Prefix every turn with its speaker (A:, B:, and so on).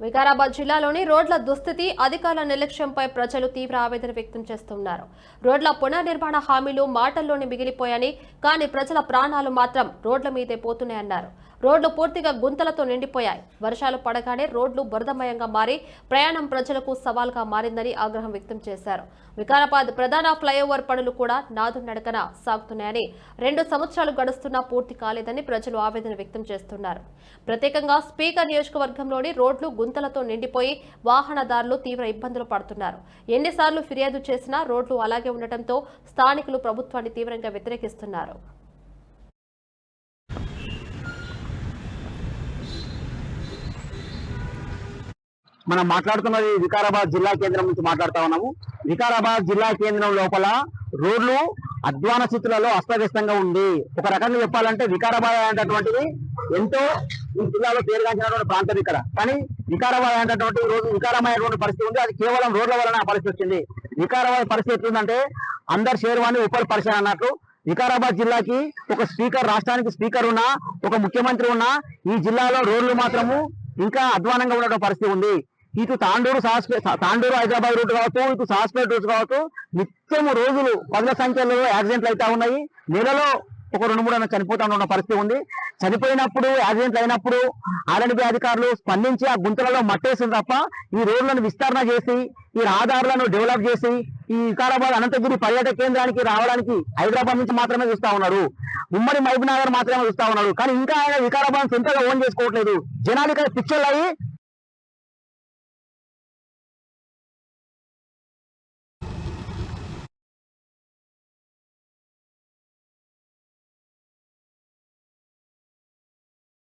A: వికారాబాద్ జిల్లాలోని రోడ్ల దుస్థితి అధికారుల నిర్లక్ష్యంపై ప్రజలు తీవ్ర ఆవేదన వ్యక్తం చేస్తున్నారు. రోడ్ల పునర్నిర్మాణ హామీలు మాటల్లోనే మిగిలిపోయాయని కానీ ప్రజల ప్రాణాలు మాత్రం రోడ్ల మీదే పోతున్నాయన్నారు. రోడ్లు పూర్తిగా గుంతలతో నిండిపోయాయి. వర్షాలు పడగానే రోడ్లు బురదమయంగా మారి ప్రయాణం ప్రజలకు సవాల్గా మారిందని ఆగ్రహం వ్యక్తం చేశారు. వికారాబాద్ ప్రధాన ఫ్లైఓవర్ పనులు కూడా నాదు నడకన సాగుతున్నాయని రెండు సంవత్సరాలు గడుస్తున్నా పూర్తి కాలేదని ప్రజలు ఆవేదన వ్యక్తం చేస్తున్నారు. ప్రత్యేకంగా స్పీకర్ నియోజకవర్గంలోని రోడ్లు గుంతలతో నిండిపోయి వాహనదారులు తీవ్ర ఇబ్బందులు పడుతున్నారు. ఎన్నిసార్లు ఫిర్యాదు చేసినా రోడ్లు అలాగే ఉండటంతో స్థానికులు ప్రభుత్వాన్ని తీవ్రంగా వ్యతిరేకిస్తున్నారు.
B: మనం మాట్లాడుతున్నది వికారాబాద్ జిల్లా కేంద్రం నుంచి మాట్లాడుతా ఉన్నాము. వికారాబాద్ జిల్లా కేంద్రం లోపల రోడ్లు అధ్వాన స్థితులలో అస్తవ్యస్తంగా ఉంది. ఒక రకంగా చెప్పాలంటే వికారాబాద్ అనేటటువంటిది ఎంతో ఈ జిల్లాలో పేరుగాంచినటువంటి ప్రాంతం ఇక్కడ. కానీ వికారాబాద్ అనేటటువంటి రోజు వికారమైనటువంటి పరిస్థితి ఉంది. అది కేవలం రోడ్ల వలన పరిస్థితి వచ్చింది. వికారాబాద్ పరిస్థితి ఎట్లుందంటే అందరు షేర్వాణి ఉపర్ పరిచయం అన్నట్లు వికారాబాద్ జిల్లాకి ఒక స్పీకర్ రాష్ట్రానికి స్పీకర్ ఉన్నా ఒక ముఖ్యమంత్రి ఉన్నా ఈ జిల్లాలో రోడ్లు మాత్రము ఇంకా అధ్వానంగా ఉండడం పరిస్థితి ఉంది. ఇటు తాండూరు సాహస్పే తాండూరు హైదరాబాద్ రూట్ కావచ్చు ఇటు సాస్పేట్ రూట్ కావచ్చు నిత్యము రోజులు పదుల సంఖ్యలో యాక్సిడెంట్లు అయితే ఉన్నాయి. నెలలో ఒక రెండు మూడు అన్న చనిపోతా ఉన్న పరిస్థితి ఉంది. చనిపోయినప్పుడు యాక్సిడెంట్లు అయినప్పుడు ఆర్ఎన్బి అధికారులు స్పందించి ఆ గుంతలలో మట్టేసింది తప్ప ఈ రోడ్లను విస్తరణ చేసి ఈ రహదారులను డెవలప్ చేసి ఈ వికారాబాద్ అనంతగిరి పర్యాటక కేంద్రానికి రావడానికి హైదరాబాద్ నుంచి మాత్రమే చూస్తా ఉన్నారు. ఉమ్మడి మహబూబ్ నగర్ మాత్రమే చూస్తా ఉన్నారు. కానీ ఇంకా ఆయన వికారాబాద్ సొంతగా ఓన్ చేసుకోవట్లేదు. జనాలు ఇక్కడ పిక్చర్లు అయ్యి